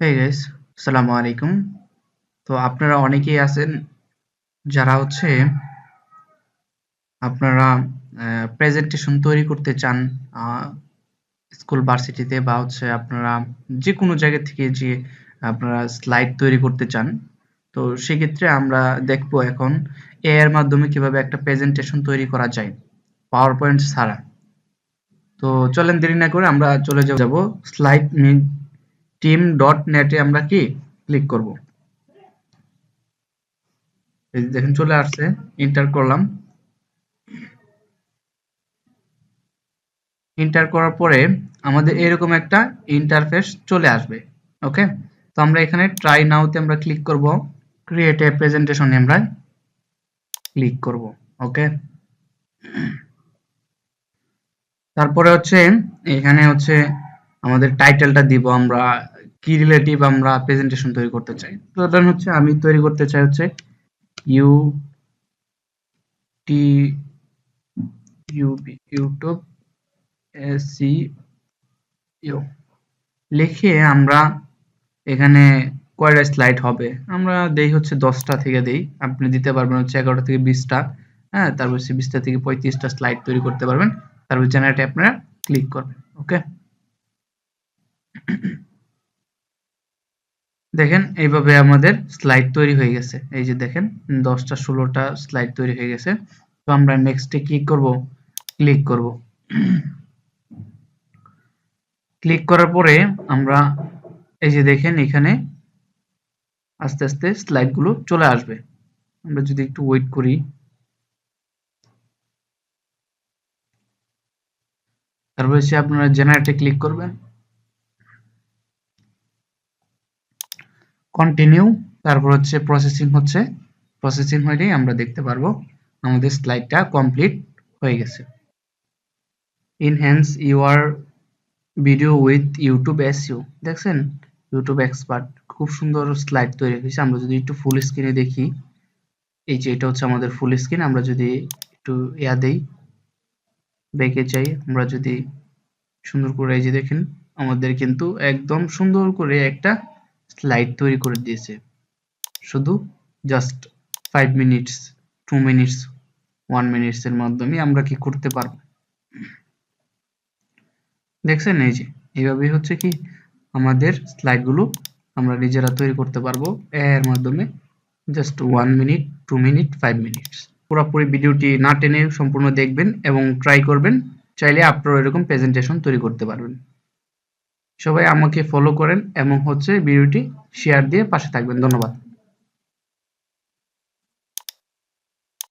Hey guys আসসালামু আলাইকুম তো আপনারা অনেকেই আছেন যারা হচ্ছে আপনারা প্রেজেন্টেশন তৈরি করতে চান স্কুল ভার্সিটিতে বা হচ্ছে আপনারা যে কোনো জায়গা থেকে যে আপনারা স্লাইড তৈরি করতে চান, তো সেক্ষেত্রে আমরা দেখব এখন এ এর মাধ্যমে কীভাবে একটা প্রেজেন্টেশন তৈরি করা যায় পাওয়ার পয়েন্ট ছাড়া। তো চলেন দেরি না করে আমরা চলে যাব স্লাইড টিম ডট নেটে আমরা কি ক্লিক করব? এই দেখেন, চলে আসছে এন্টার করলাম। এন্টার করার পরে আমাদের এরকম একটা ইন্টারফেস চলে আসবে ওকে তো আমরা এখানে ট্রাই নাওতে আমরা ক্লিক করব ক্রিয়েট এ প্রেজেন্টেশন আমরা ক্লিক করব ওকে তারপরে হচ্ছে, এখানে হচ্ছে আমাদের টাইটেলটা দিব আমরা, কি রিলেটিভ আমরা প্রেজেন্টেশন তৈরি করতে চাই। প্রধান হচ্ছে আমি তৈরি করতে চাই হচ্ছে U T YouTube AC U লিখে আমরা এখানে কয়টা স্লাইড হবে? আমরা দেই হচ্ছে দশটা থেকে দেই। আপনি দিতে পারবেন হচ্ছে এগারোটা থেকে বিশটা। হ্যাঁ তারপর হচ্ছে বিশটা থেকে পঁয়ত্রিশটা স্লাইড তৈরি করতে পারবেন। তারপর জেনারেটে আপনারা ক্লিক করবেন ওকে দেখেন, এইভাবে আমাদের স্লাইড তৈরি হয়ে গেছে। এই যে দেখেন, দশটা, ষোলোটা স্লাইড তৈরি হয়ে গেছে। তো আমরা নেক্সটে ক্লিক করব? ক্লিক করব। ক্লিক করার পরে আমরা এই যে দেখেন, এখানে আস্তে আস্তে স্লাইডগুলো চলে আসবে। আমরা যদি একটু ওয়েট করি। তারপর হচ্ছে আপনারা জেনারেটে ক্লিক করবেন। কন্টিনিউ তারপর হচ্ছে প্রসেসিং হচ্ছে। প্রসেসিং হলেই আমরা দেখতে পারব আমাদের স্লাইডটা কমপ্লিট হয়ে গেছে। Enhance your video with YouTube SU দেখছেন? ইউটিউব এক্সপার্ট খুব সুন্দর স্লাইড তৈরি হয়েছে। আমরা যদি একটু ফুল স্ক্রিনে দেখি, এই যে এটা হচ্ছে আমাদের ফুল স্ক্রিন আমরা যদি একটু ইয়া দেই, বেঁকে যাই, আমরা যদি সুন্দর করে এই যে দেখেন, আমাদের কিন্তু একদম সুন্দর করে একটা স্লাইড তৈরি করে দিয়েছে। শুধু just five minutes two minutes one minutes এর মাধ্যমে আমরা কি করতে পারব? দেখছেন এই যে এইভাবে হচ্ছে কি আমাদের স্লাইডগুলো আমরা নিজেরা তৈরি করতে পারব। এর মাধ্যমে just one minute two minute five minutes পুরোপুরি ভিডিওটি না টেনে সম্পূর্ণ দেখবেন এবং ট্রাই করবেন, চাইলে আপনারা এরকম প্রেজেন্টেশন তৈরি করতে পারবেন। সবাই আমাকে ফলো করেন এবং হচ্ছে ভিডিওটি শেয়ার দিয়ে পাশে থাকবেন। ধন্যবাদ।